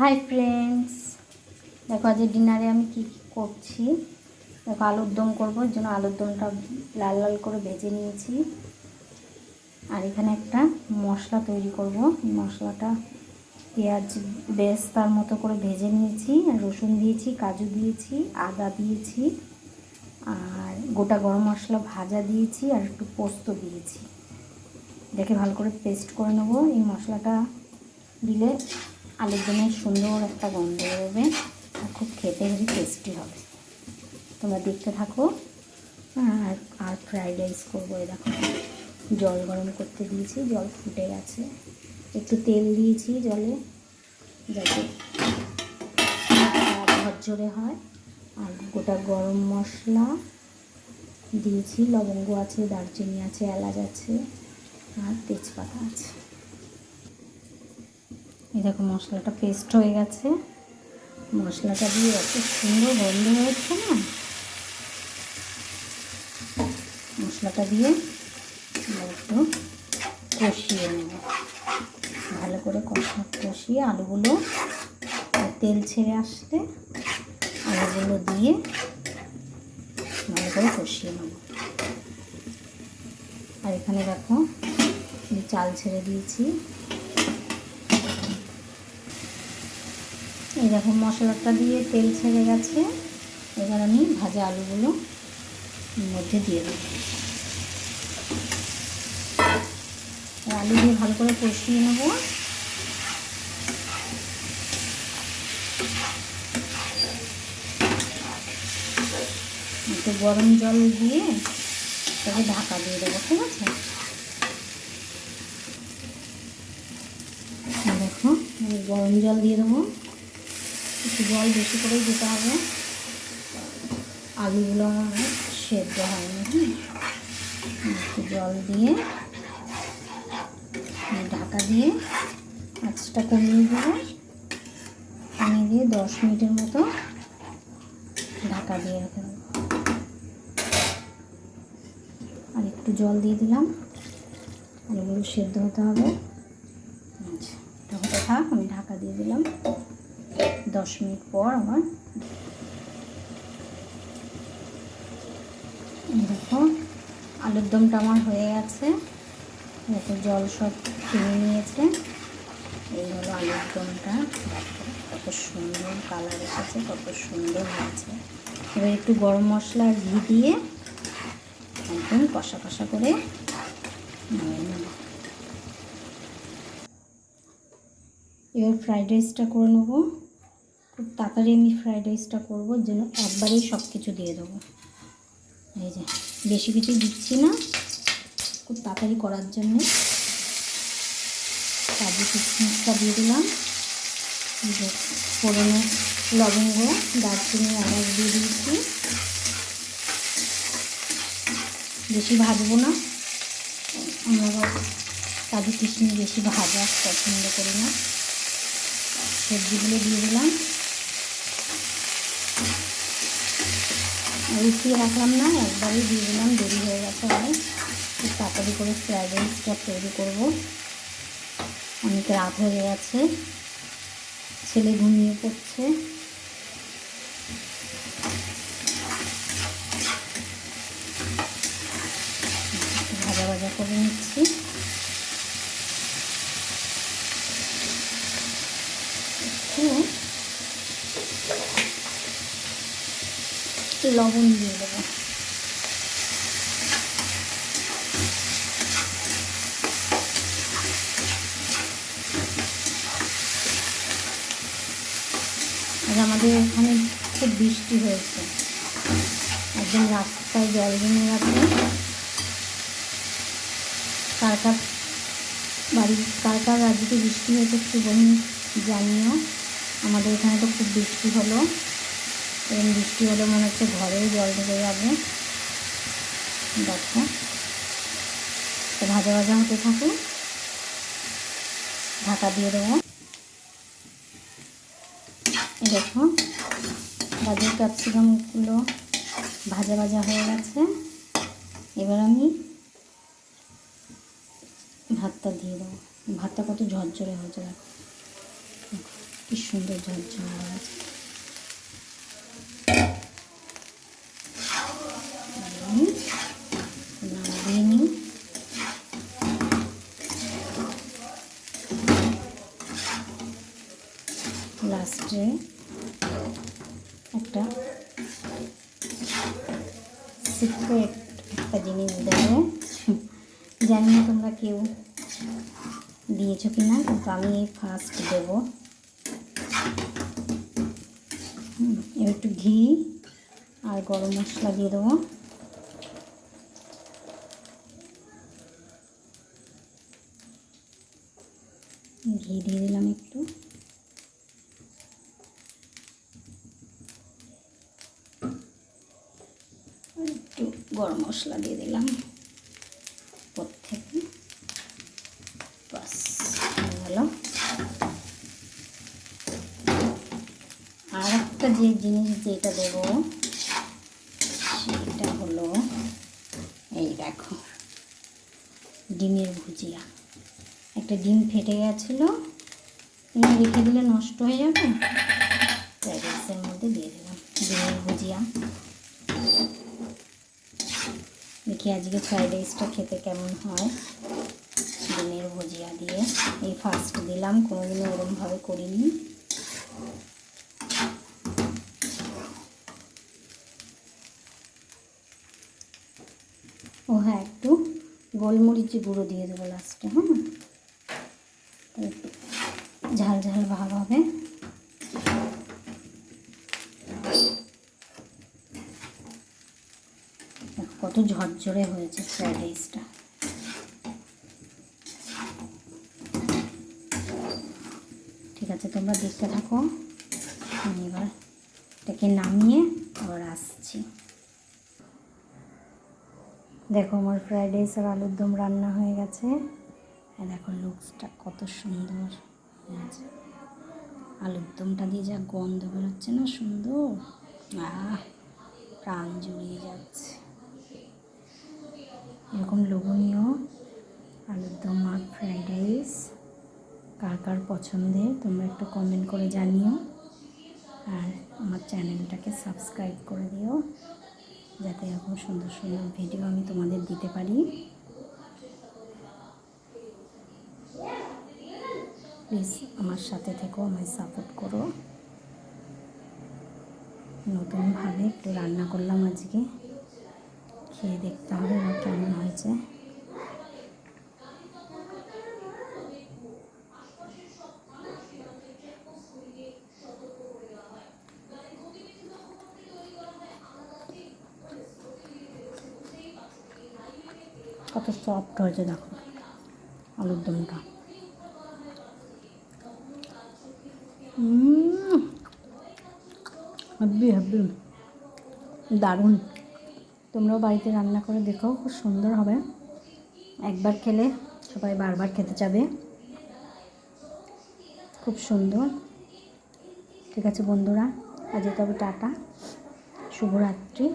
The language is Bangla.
হাই ফ্রেন্ডস দেখো আজ ডিনারে আমি কি কি করছি? দেখো, আলুর দম করব, এর জন্য আলুর দমটা লাল লাল করে ভেজে নিয়েছি। আর এখানে একটা মশলা তৈরি করব। মশলাটা পেঁয়াজ বেশ তার মতো করে ভেজে নিয়েছি। আর রসুন দিয়েছি, কাজু দিয়েছি, আদা দিয়েছি, আর গোটা গরম মশলা ভাজা দিয়েছি, আর একটু পোস্ত দিয়েছি। দেখে ভালো করে পেস্ট করে নেব। এই মশলাটা দিলে আলুর দমের সুন্দর একটা গন্ধ বেরোবে আর খুব খেতে হেবি টেস্টি হবে। তোমরা দেখতে থাকো। আর আর ফ্রাইড রাইস করব দেখো। জল গরম করতে দিয়েছি, জল ফুটে গেছে। একটু তেল দিয়েছি জলে, যাতে ঝরঝরে হয়। আর গোটা গরম মশলা দিয়েছি। লবঙ্গ আছে, দারচিনি আছে, এলাচ আছে, আর তেজপাতা আছে। এই দেখো মশলাটা পেস্ট হয়ে গেছে। মশলাটা দিয়ে এত সুন্দর গন্ধ হয়েছে না? মশলাটা দিয়ে একটু কষিয়ে নেব। ভালো করে কষা কষিয়ে আলুগুলো তেল ছেড়ে আসলে আলুগুলো দিয়ে ভালো করে কষিয়ে নেব। আর এখানে দেখো চাল ছেড়ে দিয়েছি। এই দেখো মশলাটা দিয়ে তেল ছেড়ে গেছে। এবার আমি ভাজা আলুগুলো মধ্যে দিয়ে দেবো। আলু দিয়ে ভালো করে কষিয়ে নেব। একটু গরম জল দিয়ে তাকে ঢাকা দিয়ে দেবো, ঠিক আছে? দেখো গরম জল দিয়ে দেবো। জল বেশি করেই দিতে হবে। আলুগুলো আমার সেদ্ধ হয়নি হ্যাঁ? একটু জল দিয়ে ঢাকা দিয়ে আঁচটা কমিয়ে দেবো। কমিয়ে দিয়ে দশ মিনিটের মতো ঢাকা দিয়ে রেখে দেবো। আর একটু জল দিয়ে দিলাম। আলুগুলো সেদ্ধ হতে হবে। আচ্ছা থাক, আমি ঢাকা দিয়ে দিলাম। দশ মিনিট পর আবার দেখো, আলুর দমটা আমার হয়ে গেছে। দেখো জল সব কিনে নিয়েছে। এই হলো আলুর দমটা। কত সুন্দর কালার এসেছে, কত সুন্দর হয়েছে। এবার একটু গরম মশলা ঘি দিয়ে একদম কষা কষা করে এবার ফ্রাইড রাইসটা করে নেব। খুব তাড়াতাড়ি আমি ফ্রাইড রাইসটা করব, যেন একবারেই সব কিছু দিয়ে দেবো। এই যে, বেশি কিছু দিচ্ছি না, খুব তাড়াতাড়ি করার জন্যে। কাজু কিশমিশটা দিয়ে দিলাম। ফোড়নে লবঙ্গ, দারচিনি এলাচ দিয়ে দিয়েছি বেশি ভাজবো না। আমরা কাজু কিশমিশ বেশি ভাজা পছন্দ করি না। সবজিগুলো দিয়ে দিলাম। উঠিয়ে রাখলাম না, একবারই দিয়ে দিলাম, দেরি হয়ে গেছে অনেক। খুব তাড়াতাড়ি করে ফ্রাইড রাইসটা তৈরি করব। অনেক রাত হয়ে গেছে, ছেলে ঘুমিয়ে পড়ছে। ভাজা ভাজা করে নিচ্ছি। একটু লবণ দিয়ে দেবো। আর আমাদের এখানে খুব বৃষ্টি হয়েছে। একদম রাস্তায় জল জমে গেছে। কার কার বাড়ি কার কার রাজ্যতে বৃষ্টি হয়েছে একটু বলুন, জানিও। আমাদের এখানে তো খুব বৃষ্টি হলো। এরকম বৃষ্টি হলে মনে হচ্ছে ঘরেও জল ঢুকে যাবে। দেখো। তো ভাজা ভাজা হতে থাকে ঢাকা দিয়ে দেবো। দেখো গাজর ক্যাপসিকামগুলো ভাজা ভাজা হয়ে গেছে। এবার আমি ভাতটা দিয়ে দেবো। ভাতটা কত ঝরঝরে হয়েছে, দেখো। কি সুন্দর ঝরঝরে হয়েছে আমি নামিয়ে নিই লাস্টে একটা সিক্রেট একটা জিনিস দেবো। জানি না তোমরা কেউ দিয়েছ কি না কিন্তু আমি ফার্স্ট দেবো। একটু ঘি আর গরম মশলা দিয়ে দেবো। ঘি দিয়ে দিলাম একটু আর একটু গরম মশলা দিয়ে দিলাম। উপর থেকে বাস হয়ে আর একটা যে জিনিস যেটা দেবো, সেটা হলো এই দেখো, ডিমের ভুজিয়া। একটা ডিম ফেটে গেছিল রেখে দিলে নষ্ট হয়ে যাবে? রাইসের মধ্যে দিয়ে দিলাম ডিমের ভুজিয়া। দেখি আজকে ফ্রাইড রাইসটা খেতে কেমন হয়। ডিমের ভুজিয়া দিয়ে। এই ফার্স্ট দিলাম, কোনোদিনও ওরমভাবে করিনি। ও হ্যাঁ একটু গোলমরিচ গুঁড়ো দিয়ে দেবো লাস্টে হ্যাঁ? ঝাল ঝাল ভাব হবে দেখো কত ঝরঝরে হয়েছে ফ্রাইড রাইসটা ঠিক আছে, তোমরা দেখতে থাকো। আমি এবার এটাকে নামিয়ে আবার আসছি। দেখো আমার ফ্রাইড রাইস আর আলুর দম রান্না হয়ে গেছে। দেখো লুকসটা কত সুন্দর। আলুর দমটা দিয়ে যা গন্ধ বেরোচ্ছে না সুন্দর? আহ, প্রাণ জুড়িয়ে যাচ্ছে। এরকম লোভনীয় আলুর দম আর ফ্রাইড রাইস কার কার পছন্দের তোমরা একটু কমেন্ট করে জানিও। আর আমার চ্যানেলটাকে সাবস্ক্রাইব করে দিও, যাতে এরকম সুন্দর সুন্দর ভিডিও আমি তোমাদের দিতে পারি। প্লিজ আমার সাথে থেকেও আমায় সাপোর্ট করো। নতুনভাবে একটু রান্না করলাম আজকে। খেয়ে দেখতে হবে আমার কেমন হয়েছে। কত সফট হয়েছে দেখো, আলুর দমটা। হাব্বি হাব্বি দারুণ। তোমরাও বাড়িতে রান্না করে দেখো, খুব সুন্দর হবে। একবার খেলে সবাই বারবার খেতে যাবে খুব সুন্দর। ঠিক আছে বন্ধুরা আজকে তবে টাটা। শুভরাত্রি।